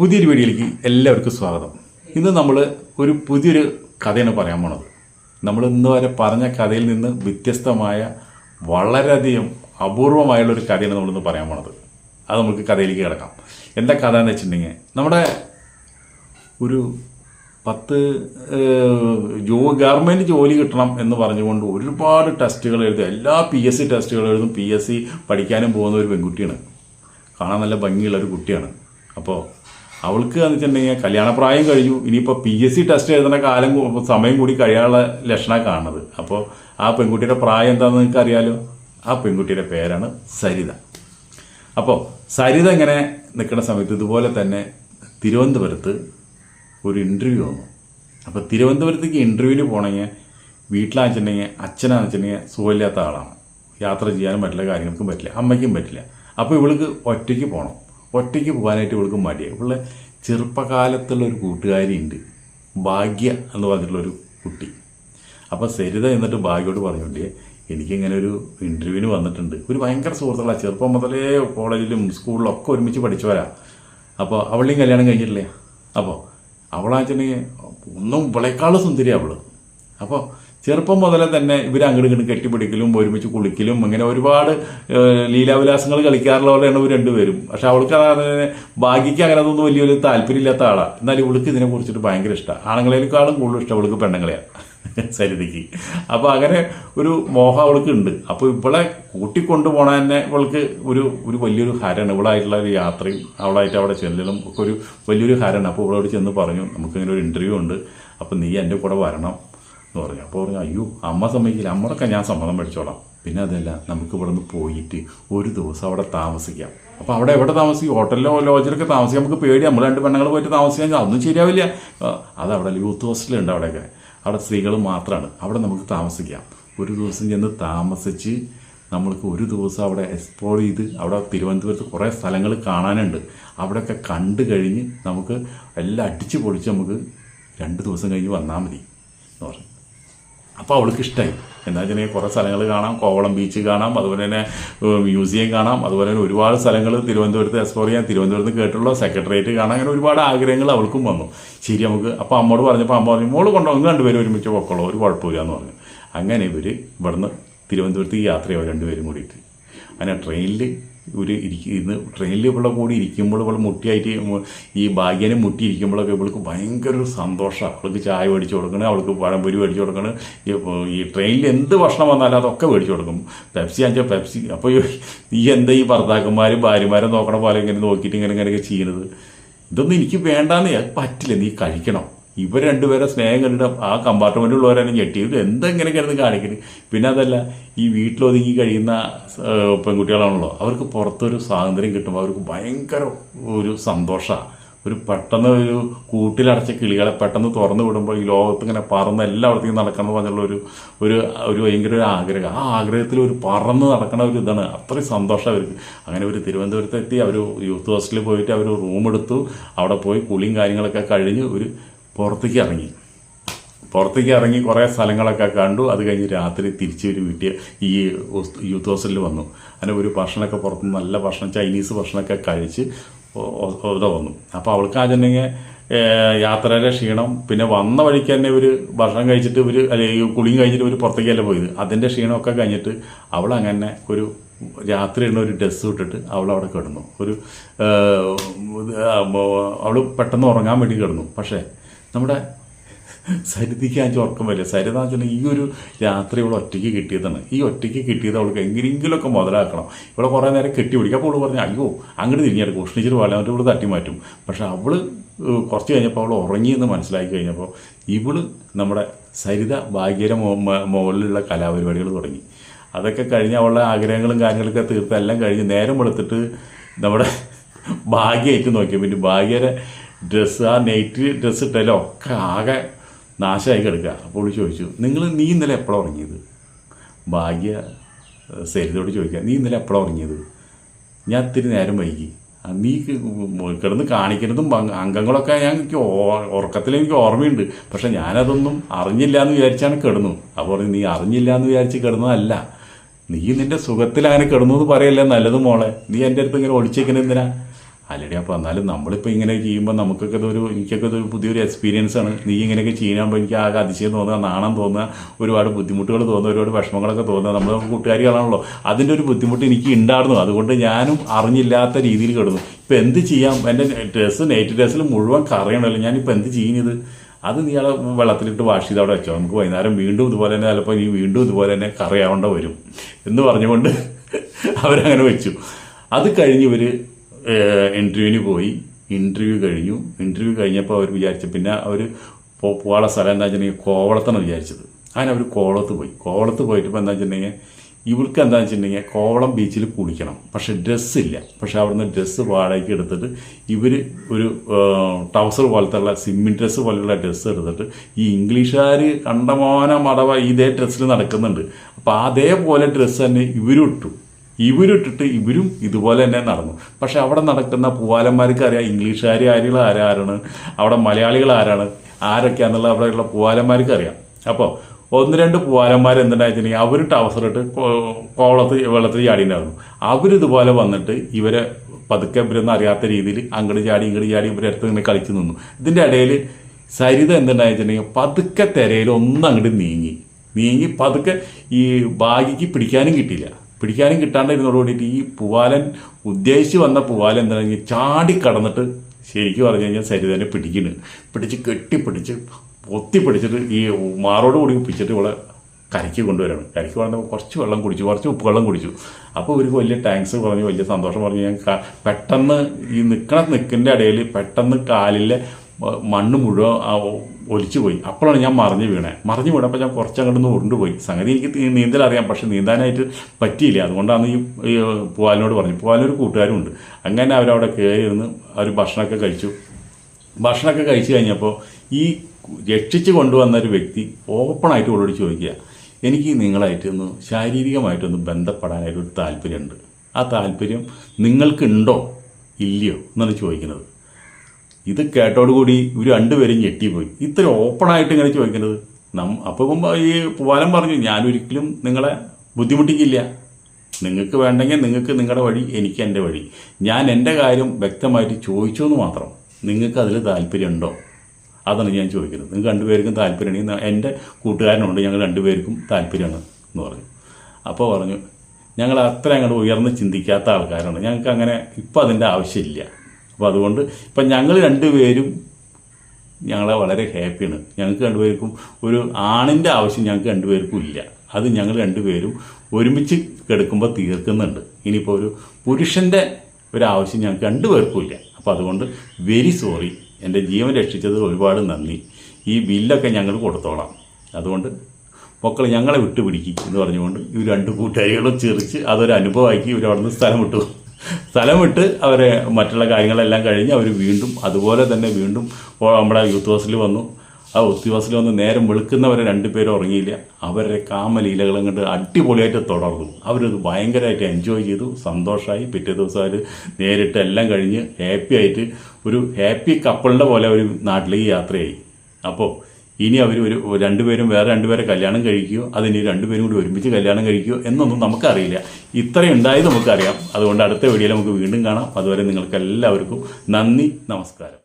പുതിയൊരു വീഡിയോയിലേക്ക് എല്ലാവർക്കും സ്വാഗതം. ഇന്ന് നമ്മൾ ഒരു പുതിയൊരു കഥയാണ് പറയാൻ പോണത്. നമ്മൾ ഇന്ന് വരെ പറഞ്ഞ കഥയിൽ നിന്ന് വ്യത്യസ്തമായ വളരെയധികം അപൂർവമായുള്ള ഒരു കഥയാണ് നമ്മളിന്ന് പറയാൻ പോണത്. അത് നമുക്ക് കഥയിലേക്ക് കിടക്കാം. എന്താ കഥ എന്ന് വെച്ചിട്ടുണ്ടെങ്കിൽ നമ്മുടെ ഒരു പത്ത് ജോ ഗവൺമെന്റ് ജോലി കിട്ടണം എന്ന് പറഞ്ഞുകൊണ്ട് ഒരുപാട് ടെസ്റ്റുകൾ എഴുതും എല്ലാ പി എസ് സി ടെസ്റ്റുകൾ എഴുതും. പി എസ് സി പഠിക്കാനും പോകുന്ന ഒരു പെൺകുട്ടിയാണ്. കാണാൻ നല്ല ഭംഗിയുള്ള ഒരു കുട്ടിയാണ്. അപ്പോൾ അവൾക്ക് വെച്ചിട്ടുണ്ടെങ്കിൽ കല്യാണപ്രായം കഴിഞ്ഞു. ഇനിയിപ്പോൾ പി എസ് സി ടെസ്റ്റ് എഴുതുന്ന കാലം സമയം കൂടി കഴിയാനുള്ള ലക്ഷണമാണ് കാണുന്നത്. അപ്പോൾ ആ പെൺകുട്ടിയുടെ പ്രായം എന്താണെന്ന് നിങ്ങൾക്ക് അറിയാലോ? ആ പെൺകുട്ടിയുടെ പേരാണ് സരിത. അപ്പോൾ സരിത ഇങ്ങനെ നിൽക്കുന്ന സമയത്ത് ഇതുപോലെ തന്നെ തിരുവനന്തപുരത്ത് ഒരു ഇന്റർവ്യൂ വന്നു. അപ്പോൾ തിരുവനന്തപുരത്തേക്ക് ഇന്റർവ്യൂവിന് പോകണമെങ്കിൽ വീട്ടിലാണെന്ന് വെച്ചിട്ടുണ്ടെങ്കിൽ അച്ഛനാണെന്ന് വെച്ചിട്ടുണ്ടെങ്കിൽ സുഖമില്ലാത്ത ആളാണ്. യാത്ര ചെയ്യാനും പറ്റില്ല കാര്യങ്ങൾക്കും പറ്റില്ല അമ്മയ്ക്കും പറ്റില്ല. അപ്പോൾ ഇവൾക്ക് ഒറ്റയ്ക്ക് പോകണം ഒറ്റയ്ക്ക് പോകാനായിട്ട് ഇവൾക്ക് മടിയായി. ഇവളുടെ ചെറുപ്പകാലത്തുള്ള ഒരു കൂട്ടുകാരിയുണ്ട് ഭാഗ്യ എന്ന് പറഞ്ഞിട്ടുള്ളൊരു കുട്ടി. അപ്പോൾ സരിത എന്നിട്ട് ഭാഗ്യോട് പറഞ്ഞുകൊണ്ട് എനിക്കിങ്ങനെ ഒരു ഇന്റർവ്യൂവിന് വന്നിട്ടുണ്ട്. ഒരു ഭയങ്കര സുഹൃത്തുക്കളാണ് ചെറുപ്പം മുതലേ കോളേജിലും സ്കൂളിലും ഒക്കെ ഒരുമിച്ച് പഠിച്ചവരാ. അപ്പോൾ അവളുടെയും കല്യാണം കഴിഞ്ഞിട്ടില്ലേ? അപ്പോൾ അവളാച്ചനെങ്കിൽ ഒന്നും ഇവളെക്കാളും സുന്ദരിയാണ് അവൾ അപ്പോൾ ചെറുപ്പം മുതലേ തന്നെ ഇവർ അങ്ങോട്ട് ഇങ്ങോട്ട് കെട്ടിപ്പിടിക്കലും ഒരുമിച്ച് കുളിക്കലും അങ്ങനെ ഒരുപാട് ലീലാവിലാസങ്ങൾ ലീലാവിലാസങ്ങൾ കളിക്കാറുള്ളവരാണ് ഇവർ രണ്ടുപേരും. പക്ഷെ അവൾക്ക് അതാണ് ഭാഗ്യയ്ക്ക് അങ്ങനെ അതൊന്നും വലിയൊരു താല്പര്യമില്ലാത്ത ആളാണ് എന്നാൽ ഇവൾക്ക് ഇതിനെ കുറിച്ചിട്ട് ഭയങ്കര ഇഷ്ടമാണ് ആണുങ്ങളേക്കാളും കൂടുതൽ ഇഷ്ടം അവൾക്ക് പെണ്ണുങ്ങളെയാണ് സരിതയ്ക്ക്. അപ്പോൾ അങ്ങനെ ഒരു മോഹം അവൾക്ക് ഉണ്ട്. അപ്പോൾ ഇവളെ കൂട്ടിക്കൊണ്ടു പോണ തന്നെ ഇവൾക്ക് ഒരു ഒരു വലിയൊരു ഹരാണ്. ഇവളായിട്ടുള്ള ഒരു യാത്രയും അവളായിട്ട് അവിടെ ചെല്ലലും ഒക്കെ ഒരു വലിയൊരു ഹരാണ്. അപ്പോൾ ഇവളോട് ചെന്ന് പറഞ്ഞു നമുക്കിങ്ങനെ ഒരു ഇന്റർവ്യൂ ഉണ്ട്. അപ്പോൾ നീ എന്റെ കൂടെ വരണം. എന്ന് പറഞ്ഞു അപ്പോൾ പറഞ്ഞു അയ്യോ അമ്മ സമ്മതിക്കില്ല. അമ്മടൊക്കെ ഞാൻ സമ്മതം മേടിച്ചോളാം. പിന്നെ അതല്ല നമുക്ക് ഇവിടെ നിന്ന് പോയിട്ട് ഒരു ദിവസം അവിടെ താമസിക്കാം. അപ്പോൾ അവിടെ എവിടെ താമസിക്കും? ഹോട്ടലിലോ ലോജിലൊക്കെ താമസിക്കാം. നമുക്ക് പേടി. നമ്മൾ രണ്ട് പെണ്ണുങ്ങൾ പോയിട്ട് താമസിക്കാൻ അതൊന്നും ശരിയാവില്ല. അത് അതവിടെ യൂത്ത് ഹോസ്റ്റലുണ്ട് അവിടെയൊക്കെ. അവിടെ സ്ത്രീകൾ മാത്രമാണ് അവിടെ നമുക്ക് താമസിക്കാം. ഒരു ദിവസം ചെന്ന് താമസിച്ച് നമ്മൾക്ക് ഒരു ദിവസം അവിടെ എക്സ്പ്ലോർ ചെയ്ത് അവിടെ തിരുവനന്തപുരത്ത് കുറേ സ്ഥലങ്ങൾ കാണാനുണ്ട്. അവിടെയൊക്കെ കണ്ടു കഴിഞ്ഞ് നമുക്ക് എല്ലാം അടിച്ച് പൊളിച്ച് നമുക്ക് രണ്ട് ദിവസം കഴിഞ്ഞ് വന്നാൽ മതി എന്ന് പറഞ്ഞു അപ്പോൾ അവൾക്ക് ഇഷ്ടമായി എന്താ വെച്ചാൽ കുറേ സ്ഥലങ്ങൾ കാണാം. കോവളം ബീച്ച് കാണാം. അതുപോലെ തന്നെ മ്യൂസിയം കാണാം. അതുപോലെ തന്നെ ഒരുപാട് സ്ഥലങ്ങൾ തിരുവനന്തപുരത്ത് എക്സ്പ്ലോർ ചെയ്യാൻ തിരുവനന്തപുരത്ത് കേട്ടുള്ള സെക്രട്ടേറിയറ്റ് കാണാൻ അങ്ങനെ ഒരുപാട് ആഗ്രഹങ്ങൾ അവൾക്കും വന്നു. ശരി നമുക്ക് അപ്പോൾ അമ്മോട് പറഞ്ഞപ്പോൾ അമ്മ പറഞ്ഞു മോൾ കൊണ്ടോ ഒന്ന് രണ്ടുപേരും ഒരുമിച്ച് പൊക്കോളൂ. ഒരു കുഴപ്പമില്ല എന്ന് പറഞ്ഞു. അങ്ങനെ ഇവർ ഇവിടുന്ന് തിരുവനന്തപുരത്തേക്ക് യാത്രയാവും രണ്ടുപേരും കൂടിയിട്ട്. അങ്ങനെ ട്രെയിനിൽ ഒരു ഇരിക്കുന്ന ട്രെയിനിൽ ഇവിടെ കൂടി ഇരിക്കുമ്പോൾ ഇവിടെ മുട്ടിയായിട്ട് ഈ ഭാഗ്യനെ മുട്ടി ഇരിക്കുമ്പോഴൊക്കെ ഇവൾക്ക് ഭയങ്കര ഒരു സന്തോഷമാണ് അവൾക്ക് ചായ മേടിച്ചു കൊടുക്കണം അവൾക്ക് പഴംപൊരി മേടിച്ചു കൊടുക്കണം ഈ ട്രെയിനിൽ എന്ത് ഭക്ഷണം വന്നാലും അതൊക്കെ മേടിച്ചു കൊടുക്കും. പെപ്സി ആണെച്ചാൽ പെപ്സി. അപ്പോൾ ഈ എന്താ ഈ ഭർത്താക്കന്മാരും ഭാര്യമാരും നോക്കണ പോലെ ഇങ്ങനെ നോക്കിയിട്ട് ഇങ്ങനെ ഇങ്ങനെയൊക്കെ ചെയ്യുന്നത് ഇതൊന്നും എനിക്ക് വേണ്ടാന്ന് പറ്റില്ല. നീ കഴിക്കണം. ഇവർ രണ്ടുപേരെ സ്നേഹം കണ്ടിട്ട് ആ കമ്പാർട്ട്മെന്റിലുള്ളവരെന്നെ ഞെട്ടി. ഇത് എന്താ ഇങ്ങനെ കിടന്ന് കാണിക്കുന്നത് പിന്നെ അതല്ല ഈ വീട്ടിലൊതുങ്ങി കഴിയുന്ന പെൺകുട്ടികളാണല്ലോ അവർക്ക് പുറത്തൊരു സ്വാതന്ത്ര്യം കിട്ടുമ്പോൾ അവർക്ക് ഭയങ്കര ഒരു സന്തോഷമാണ് ഒരു പെട്ടെന്ന് ഒരു കൂട്ടിലടച്ച കിളികളെ പെട്ടെന്ന് തുറന്നു വിടുമ്പോൾ ഈ ലോകത്ത് ഇങ്ങനെ പറന്ന് എല്ലായിടത്തേക്കും നടക്കണം പറഞ്ഞുള്ള ഒരു ഒരു ഒരു ഭയങ്കര ഒരു ആഗ്രഹം. ആ ആഗ്രഹത്തിൽ ഒരു പറന്ന് നടക്കണ ഒരു ഇതാണ്. അത്രയും സന്തോഷം അവർക്ക്. അങ്ങനെ ഒരു തിരുവനന്തപുരത്ത് എത്തി അവർ യൂത്ത് ഹോസ്റ്റലിൽ പോയിട്ട് അവർ റൂം എടുത്തു അവിടെ പോയി കുളിയും കാര്യങ്ങളൊക്കെ കഴിഞ്ഞ് ഒരു പുറത്തേക്ക് ഇറങ്ങി. പുറത്തേക്ക് ഇറങ്ങി കുറേ സ്ഥലങ്ങളൊക്കെ കണ്ടു. അത് കഴിഞ്ഞ് രാത്രി തിരിച്ച് ഒരു വീട്ടിൽ ഈ യൂത്ത് ഹോസ്റ്റലിൽ വന്നു. അങ്ങനെ ഒരു ഭക്ഷണമൊക്കെ പുറത്ത് നല്ല ഭക്ഷണം ചൈനീസ് ഭക്ഷണമൊക്കെ കഴിച്ച് ഇവിടെ വന്നു. അപ്പോൾ അവൾക്ക് ആചരണങ്ങ് യാത്രയുടെ ക്ഷീണം. പിന്നെ വന്ന വഴിക്ക് തന്നെ ഒരു ഭക്ഷണം കഴിച്ചിട്ട് ഒരു അല്ലെങ്കിൽ കുളിയും കഴിച്ചിട്ട് ഒരു പുറത്തേക്കല്ല പോയത്. അതിന്റെ ക്ഷീണമൊക്കെ കഴിഞ്ഞിട്ട് അവൾ അങ്ങനെ ഒരു രാത്രി ഇടുന്ന ഒരു ഡ്രസ്സ് ഇട്ടിട്ട് അവൾ അവിടെ കിടന്നു. ഒരു അവൾ പെട്ടെന്ന് ഉറങ്ങാൻ വേണ്ടി കിടന്നു. പക്ഷേ നമ്മുടെ സരിതയ്ക്ക് ആ ഉറക്കം വരില്ല. സരിത എന്ന് വെച്ചാൽ ഈ ഒരു രാത്രി ഇവിടെ ഒറ്റയ്ക്ക് കിട്ടിയതാണ്. ഈ ഒറ്റയ്ക്ക് കിട്ടിയത് അവൾക്ക് എങ്ങനെയെങ്കിലുമൊക്കെ മുതലാക്കണം. ഇവിടെ കുറേ നേരം കെട്ടി പിടിക്കും അപ്പോൾ അവൾ പറഞ്ഞു അയ്യോ അങ്ങോട്ട് തിരിഞ്ഞെടുക്കും ഉഷ്ണിച്ചിട്ട് പോലെ എന്നിട്ട് ഇവിടെ തട്ടി മാറ്റും. പക്ഷെ അവൾ കുറച്ച് കഴിഞ്ഞപ്പോൾ അവൾ ഉറങ്ങിയെന്ന് മനസ്സിലാക്കി കഴിഞ്ഞപ്പോൾ ഇവൾ നമ്മുടെ സരിത ഭാഗ്യര മുകളിലുള്ള കലാപരിപാടികൾ തുടങ്ങി. അതൊക്കെ കഴിഞ്ഞ് അവളുടെ ആഗ്രഹങ്ങളും കാര്യങ്ങളൊക്കെ തീർത്ത് എല്ലാം കഴിഞ്ഞ് നേരം വെളുത്തിട്ട് നമ്മുടെ ഭാഗ്യമായിട്ട് നോക്കി. പിന്നെ ഭാഗ്യരെ ഡ്രസ്സ് ആ നൈറ്റ് ഡ്രസ്സ് ഇട്ടല്ലോ ഒക്കെ ആകെ നാശമായി കിടക്കുക. അപ്പോൾ ചോദിച്ചു നിങ്ങൾ നീ ഇന്നലെ എപ്പോഴാണ് ഉറങ്ങിയത്? ഭാഗ്യ സരിതോട് ചോദിക്കുക നീ ഇന്നലെ എപ്പോഴാണ് ഉറങ്ങിയത്? ഞാൻ ഇത്തിരി നേരം വൈകി. നീ കിടന്ന് കാണിക്കുന്നതും അംഗങ്ങളൊക്കെ ഞാൻ എനിക്ക് ഉറക്കത്തിൽ എനിക്ക് ഓർമ്മയുണ്ട്. പക്ഷെ ഞാനതൊന്നും അറിഞ്ഞില്ല എന്ന് വിചാരിച്ചാണ് കിടന്നു. അപ്പോൾ പറഞ്ഞു, നീ അറിഞ്ഞില്ല എന്ന് വിചാരിച്ച് കിടന്നതല്ല. നീ നിന്റെ സുഖത്തിൽ അങ്ങനെ കിടന്നു എന്ന് പറയല്ലേ നല്ലത് മോളെ? നീ എന്റെ അടുത്ത് ഇങ്ങനെ ഒളിച്ചേക്കുന്നത് എന്തിനാ? ആൽറെഡി അപ്പോൾ എന്നാലും നമ്മളിപ്പോൾ ഇങ്ങനെ ചെയ്യുമ്പോൾ നമുക്കൊക്കെ ഇതൊരു എനിക്കൊക്കെ ഇതൊരു പുതിയൊരു എക്സ്പീരിയൻസ് ആണ് നീ ഇങ്ങനെയൊക്കെ ചെയ്യുമ്പോൾ എനിക്ക് ആകെ അതിശയം തോന്നുക നാണം തോന്നുക ഒരുപാട് ബുദ്ധിമുട്ടുകൾ തോന്നുക ഒരുപാട് വിഷമങ്ങളൊക്കെ തോന്നുക. നമ്മൾ കൂട്ടുകാരികളാണല്ലോ അതിന്റെ ഒരു ബുദ്ധിമുട്ട് എനിക്ക് ഉണ്ടായിരുന്നു അതുകൊണ്ട് ഞാനും അറിഞ്ഞില്ലാത്ത രീതിയിൽ കിടന്നു. ഇപ്പം എന്ത് ചെയ്യാം? എന്റെ ഡ്രസ്സ് നൈറ്റ് ഡ്രസ്സിൽ മുഴുവൻ കറിയണമല്ലോ ഞാനിപ്പോൾ എന്ത് ചെയ്യുന്നത് അത് നീ അവിടെ വെള്ളത്തിലിട്ട് വാഷ് ചെയ്ത് അവിടെ വെച്ചോ. നമുക്ക് വൈകുന്നേരം വീണ്ടും ഇതുപോലെ തന്നെ ചിലപ്പോൾ നീ വീണ്ടും ഇതുപോലെ തന്നെ കറിയാവേണ്ട വരും എന്ന് പറഞ്ഞുകൊണ്ട് അവരങ്ങനെ വെച്ചു. അത് കഴിഞ്ഞ് ഇവർ ഇന്റർവ്യൂവിന് പോയി. ഇന്റർവ്യൂ കഴിഞ്ഞു. ഇന്റർവ്യൂ കഴിഞ്ഞപ്പോൾ അവർ വിചാരിച്ചു. പിന്നെ അവർ പോകാനുള്ള സ്ഥലം എന്താ വെച്ചിട്ടുണ്ടെങ്കിൽ കോവളത്താണ് വിചാരിച്ചത്. അങ്ങനെ അവർ കോവളത്ത് പോയി. കോവളത്ത് പോയിട്ട് ഇപ്പോൾ എന്താ വെച്ചിട്ടുണ്ടെങ്കിൽ ഇവർക്ക് എന്താ വെച്ചിട്ടുണ്ടെങ്കിൽ കോവളം ബീച്ചിൽ കുളിക്കണം. പക്ഷേ ഡ്രസ്സ് ഇല്ല. പക്ഷേ അവിടുന്ന് ഡ്രസ്സ് വാടകയ്ക്ക് എടുത്തിട്ട് ഇവർ ഒരു ടൗസർ പോലത്തെ ഉള്ള സിമ്മിൻ ഡ്രസ്സ് പോലെയുള്ള ഡ്രസ്സ് എടുത്തിട്ട് ഈ ഇംഗ്ലീഷുകാർ കണ്ടമാനം അഥവാ ഇതേ ഡ്രസ്സിൽ നടക്കുന്നുണ്ട്. അപ്പോൾ അതേപോലെ ഡ്രസ്സ് തന്നെ ഇവരും ഇട്ടു. ഇവരിട്ടിട്ട് ഇവരും ഇതുപോലെ തന്നെ നടന്നു. പക്ഷെ അവിടെ നടക്കുന്ന പൂവാലന്മാർക്ക് അറിയാം ഇംഗ്ലീഷുകാർ ആരുകൾ ആരാണ് അവിടെ മലയാളികൾ ആരാണ് ആരൊക്കെയാണെന്നുള്ള അവിടെയുള്ള പൂവാലന്മാർക്ക് അറിയാം. അപ്പോൾ ഒന്ന് രണ്ട് പൂവാലന്മാർ എന്തുണ്ടായിട്ടുണ്ടെങ്കിൽ അവരിട്ട് അവസരമിട്ട് കോവളത്ത് വെള്ളത്തിൽ ചാടിയിട്ടുണ്ടായിരുന്നു. അവരിതുപോലെ വന്നിട്ട് ഇവരെ പതുക്കെ ഇവരൊന്നും അറിയാത്ത രീതിയിൽ അങ്ങോട്ട് ചാടി ഇങ്ങോട്ട് ചാടി ഇവരടുത്ത് ഇങ്ങനെ കളിച്ചു നിന്നു. ഇതിന്റെ ഇടയിൽ സരിത എന്തുണ്ടായിട്ടുണ്ടെങ്കിൽ പതുക്കെ തിരയിൽ ഒന്ന് അങ്ങോട്ട് നീങ്ങി. നീങ്ങി പതുക്കെ ഈ ഭാഗ്യക്ക് പിടിക്കാനും കിട്ടിയില്ല. പിടിക്കാനും കിട്ടാണ്ടിരുന്നതോട് കൂടിയിട്ട് ഈ പൂവാലൻ ഉദ്ദേശിച്ച് വന്ന പൂവാലൻ എന്താണെങ്കിൽ ചാടി കടന്നിട്ട് ശരിക്കും പറഞ്ഞു കഴിഞ്ഞാൽ സരിതനെ പിടിക്കുന്നു പിടിച്ച് കെട്ടിപ്പിടിച്ച് പിടിച്ചിട്ട് ഈ മാറോട് കൂടി പിടിച്ചിട്ട് ഇവിടെ കരയ്ക്ക് കൊണ്ടുവരണം. കരയ്ക്ക് പറഞ്ഞപ്പോൾ കുറച്ച് വെള്ളം കുടിച്ചു കുറച്ച് ഉപ്പ് വെള്ളം കുടിച്ചു. അപ്പോൾ ഇവർക്ക് വലിയ താങ്ക്സ് പറഞ്ഞു വലിയ സന്തോഷം പറഞ്ഞു. ഞാൻ പെട്ടെന്ന് ഈ നിൽക്കണ നിൽക്കിന്റെ ഇടയിൽ പെട്ടെന്ന് കാലിലെ മണ്ണ് മുഴുവൻ ആ ഒ- ഒലിച്ചു പോയി അപ്പോഴാണ് ഞാൻ മറിഞ്ഞു വീണേ. മറിഞ്ഞു വീണപ്പോൾ ഞാൻ കുറച്ച് അങ്ങോട്ട് ഉരുണ്ടുപോയി. സംഗതി എനിക്ക് നീന്തൽ അറിയാം പക്ഷെ നീന്താനായിട്ട് പറ്റിയില്ല. അതുകൊണ്ടാണ് ഈ പൂവാലിനോട് പറഞ്ഞു പൂവാലിനൊരു കൂട്ടുകാരുമുണ്ട്. അങ്ങനെ അവരവിടെ കയറി ഇരുന്ന് അവർ ഭക്ഷണമൊക്കെ കഴിച്ചു. ഭക്ഷണമൊക്കെ കഴിച്ചു കഴിഞ്ഞപ്പോൾ ഈ രക്ഷിച്ച് കൊണ്ടുവന്ന ഒരു വ്യക്തി ഓപ്പണായിട്ട് അവളോട് ചോദിക്കുക എനിക്ക് നിങ്ങളായിട്ടൊന്ന് ശാരീരികമായിട്ടൊന്ന് ബന്ധപ്പെടാനായിട്ട് ഒരു താല്പര്യമുണ്ട്. ആ താല്പര്യം നിങ്ങൾക്കുണ്ടോ? ഇല്ലയോ? എന്നാണ് ചോദിക്കുന്നത്. ഇത് കേട്ടോടുകൂടി ഇവർ രണ്ടുപേരും ഞെട്ടിപ്പോയി. ഇത്ര ഓപ്പണായിട്ട് ഇങ്ങനെ ചോദിക്കുന്നത്. നം അപ്പം ഈ പൂവാലം പറഞ്ഞു ഞാനൊരിക്കലും നിങ്ങളെ ബുദ്ധിമുട്ടിക്കില്ല. നിങ്ങൾക്ക് വേണ്ടെങ്കിൽ നിങ്ങൾക്ക് നിങ്ങളുടെ വഴി എനിക്ക് എന്റെ വഴി. ഞാൻ എന്റെ കാര്യം വ്യക്തമായിട്ട് ചോദിച്ചു എന്ന് മാത്രം. നിങ്ങൾക്ക് അതിൽ താല്പര്യമുണ്ടോ? അതാണ് ഞാൻ ചോദിക്കുന്നത്. നിങ്ങൾക്ക് രണ്ടുപേർക്കും താല്പര്യമുണ്ടെങ്കിൽ എന്റെ കൂട്ടുകാരനുണ്ട് ഞങ്ങൾ രണ്ടുപേർക്കും താല്പര്യമാണ് എന്ന് പറഞ്ഞു. അപ്പോൾ പറഞ്ഞു ഞങ്ങൾ അത്ര അങ്ങോട്ട് ഉയർന്ന് ചിന്തിക്കാത്ത ആൾക്കാരാണ്. ഞങ്ങൾക്ക് അങ്ങനെ ഇപ്പം അതിന്റെ ആവശ്യമില്ല. അപ്പോൾ അതുകൊണ്ട് ഇപ്പം ഞങ്ങൾ രണ്ടുപേരും ഞങ്ങളെ വളരെ ഹാപ്പിയാണ്. ഞങ്ങൾക്ക് രണ്ടുപേർക്കും ഒരു ആണിന്റെ ആവശ്യം ഞങ്ങൾക്ക് രണ്ടുപേർക്കും ഇല്ല. അത് ഞങ്ങൾ രണ്ടുപേരും ഒരുമിച്ച് കിടക്കുമ്പോൾ തീർക്കുന്നുണ്ട്. ഇനിയിപ്പോൾ ഒരു പുരുഷന്റെ ഒരു ആവശ്യം ഞങ്ങൾക്ക് രണ്ടുപേർക്കും ഇല്ല. അപ്പോൾ അതുകൊണ്ട് വെരി സോറി എന്റെ ജീവൻ രക്ഷിച്ചത് ഒരുപാട് നന്ദി. ഈ ബില്ലൊക്കെ ഞങ്ങൾ കൊടുത്തോളാം. അതുകൊണ്ട് മക്കൾ ഞങ്ങളെ വിട്ടുപിടിക്കും എന്ന് പറഞ്ഞുകൊണ്ട് ഇവർ രണ്ട് കൂട്ടുകാരികളും ചെറിച്ച് അതൊരു അനുഭവമാക്കി ഇവരവിടുന്ന് സ്ഥലം വിട്ടു. സ്ഥലം വിട്ട് അവരെ മറ്റുള്ള കാര്യങ്ങളെല്ലാം കഴിഞ്ഞ് അവർ വീണ്ടും അതുപോലെ തന്നെ വീണ്ടും നമ്മുടെ യൂത്ത് ഹോസ്റ്റലിൽ വന്നു. ആ യൂത്ത് ഹോസ്റ്റലിൽ വന്ന് നേരം വെളുക്കുന്നവരെ രണ്ടുപേരും ഉറങ്ങിയില്ല. അവരുടെ കാമലീലകളും കണ്ട് അടിപൊളിയായിട്ട് തുടർന്നു. അവരത് ഭയങ്കരമായിട്ട് എൻജോയ് ചെയ്തു. സന്തോഷമായി പിറ്റേ ദിവസം അവർ നേരിട്ട് എല്ലാം കഴിഞ്ഞ് ഹാപ്പി ആയിട്ട് ഒരു ഹാപ്പി കപ്പിളിന്റെ പോലെ ഒരു നാട്ടിലേക്ക് യാത്രയായി. അപ്പോൾ ഇനി അവർ ഒരു രണ്ടുപേരും വേറെ രണ്ടുപേരെ കല്യാണം കഴിക്കുകയോ അതിനി രണ്ടുപേരും കൂടി ഒരുമിച്ച് കല്യാണം കഴിക്കുകയോ എന്നൊന്നും നമുക്കറിയില്ല. ഇത്രയും ഉണ്ടായത് നമുക്കറിയാം. അതുകൊണ്ട് അടുത്ത വീഡിയോയിൽ നമുക്ക് വീണ്ടും കാണാം. അതുവരെ നിങ്ങൾക്കെല്ലാവർക്കും നന്ദി നമസ്കാരം.